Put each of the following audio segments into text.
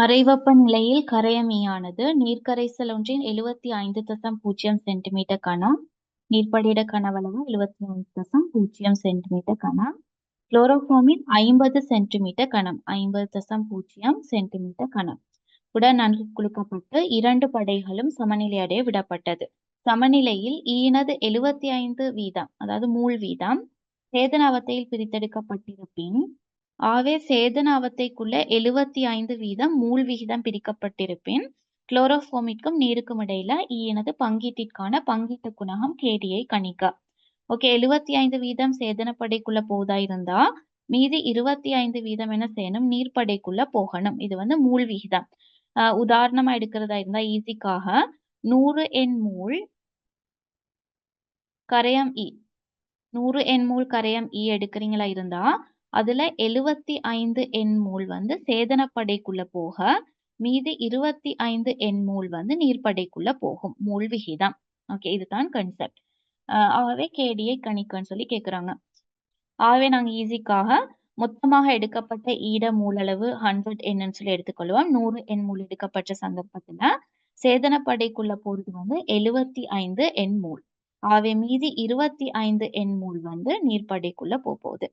அறைவெப்ப நிலையில் கரையமியானது நீர்க்கரைசல் ஒன்றின் எழுவத்தி ஐந்து தசம் பூஜ்ஜியம் சென்டிமீட்டர் கணம் நீர்ப்படிட கனவளவு எழுவத்தி ஐந்து தசம் பூஜ்ஜியம் சென்டிமீட்டர் கணம் குளோரோஃபார்மின் ஐம்பது சென்டிமீட்டர் கணம் ஐம்பது தசம் பூஜ்ஜியம் சென்டிமீட்டர் கணம் உடன் நன்கு குலுக்கப்பட்டு இரண்டு படைகளும் சமநிலை அடைய விடப்பட்டது. சமநிலையில் ஈனது எழுவத்தி ஐந்து வீதம் அதாவது மூல் வீதம். சேதனாவத்தையில் பிரித்தெடுக்கப்பட்டிருப்பின் ஆவே சேதனாவத்தைக்குள்ள எழுவத்தி ஐந்து வீதம் மூல் விகிதம் பிரிக்கப்பட்டிருப்பின் குளோரோஃபோமிற்கும் நீருக்கும் இடையில e ஈனது பங்கீட்டிற்கான பங்கீட்டு குணகம் கேடியை கணிக்க. ஓகே எழுவத்தி ஐந்து வீதம் சேதனப்படைக்குள்ள போதா இருந்தா மீதி இருபத்தி ஐந்து வீதம் என்ன செய்யணும்? நீர்ப்படைக்குள்ள போகணும். இது வந்து மூல் விகிதம். ஆஹ் உதாரணமா எடுக்கிறதா இருந்தா ஈஸிக்காக நூறு எண் மூல் கரையம் இ நூறு எண் மூல் கரையம் இ எடுக்கிறீங்களா இருந்தா அதுல எழுவத்தி ஐந்து எண் மூல் வந்து சேதனப்படைக்குள்ள போக மீதி இருபத்தி ஐந்து எண்மூல் வந்து நீர்ப்படைக்குள்ள போகும். மூல் விகிதம். ஓகே இதுதான் கன்செப்ட் ஆகவே கேடியை கணிக்கன்னு சொல்லி கேக்குறாங்க. ஆகவே நாங்க ஈஸிக்காக மொத்தமாக எடுக்கப்பட்ட ஈட மூலளவு ஹண்ட்ரட் என்னன்னு சொல்லி எடுத்துக்கொள்வோம். நூறு எண் மூல் எடுக்கப்பட்ட சந்தர்ப்பத்துல சேதனப்படைக்குள்ள போறது வந்து எழுவத்தி ஐந்து எண் மூல். ஆகவே மீதி இருபத்தி ஐந்து எண் மூல் வந்து நீர்ப்படைக்குள்ள போகுது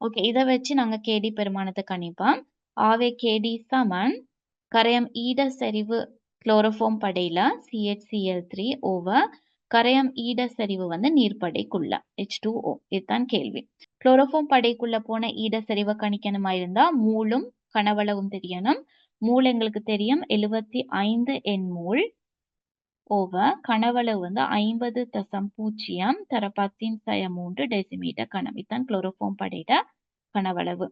ஓகே இதை வச்சு நாங்க கேடி பெருமானத்தை கணிப்போம். ஆவே கேடி சமன் கரையம் ஈட செறிவு குளோரோஃபோம் படையில சிஹெச்சிஎல் த்ரீ ஓவர் கரையம் ஈட செறிவு வந்து நீர்ப்படைக்குள்ள ஹெச் டூ ஓ இதுதான் கேள்வி. குளோரோஃபோம் படைக்குள்ள போன ஈட செறிவை கணிக்கணுமா இருந்தா மூலும் கனவளவும் தெரியணும். மூல் எங்களுக்கு தெரியும் எழுபத்தி ஐந்து எண் மூல் ஓவர் கனவளவு வந்து ஐம்பது தசம் பூஜ்ஜியம் தர பத்தின் சய மூன்று டெசிமீட்டர் கனம் இதுதான் குளோரோஃபோம் படையிட கனவளவு.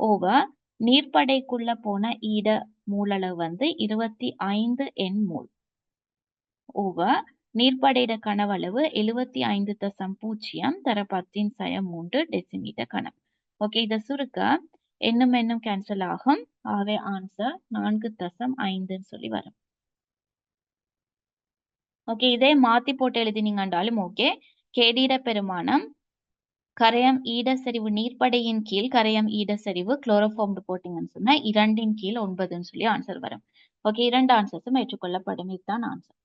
ஓவர் நீர்ப்படைக்குள்ள போன ஈட மூலளவு வந்து இருபத்தி ஐந்து எண் மூல். ஓவர் நீர்ப்படையிட கனவளவு எழுவத்தி ஐந்து தசம் பூஜ்ஜியம் தர பத்தின் சய மூன்று டெசிமீட்டர் கனம். ஓகே இதை சுருக்க என்னும் என்னும் கேன்சல் ஆகும். ஆகவே ஆன்சர் நான்கு தசம் ஐந்துன்னு சொல்லி வரும். ஓகே இதே மாத்தி போட்டு எழுதினீங்கன்றாலும் ஓகே கேடிட பெருமானம் கரையம் ஈடசரிவு நீர்ப்படையின் கீழ் கரையம் ஈடசரிவு குளோரோஃபார்ம்டு போட்டீங்கன்னு சொன்னா இரண்டின் கீழ் ஒன்பதுன்னு சொல்லி ஆன்சர் வரும். ஓகே இரண்டு ஆன்சர்ஸும் ஏற்றுக்கொள்ளப்படும். இதுதான் ஆன்சர்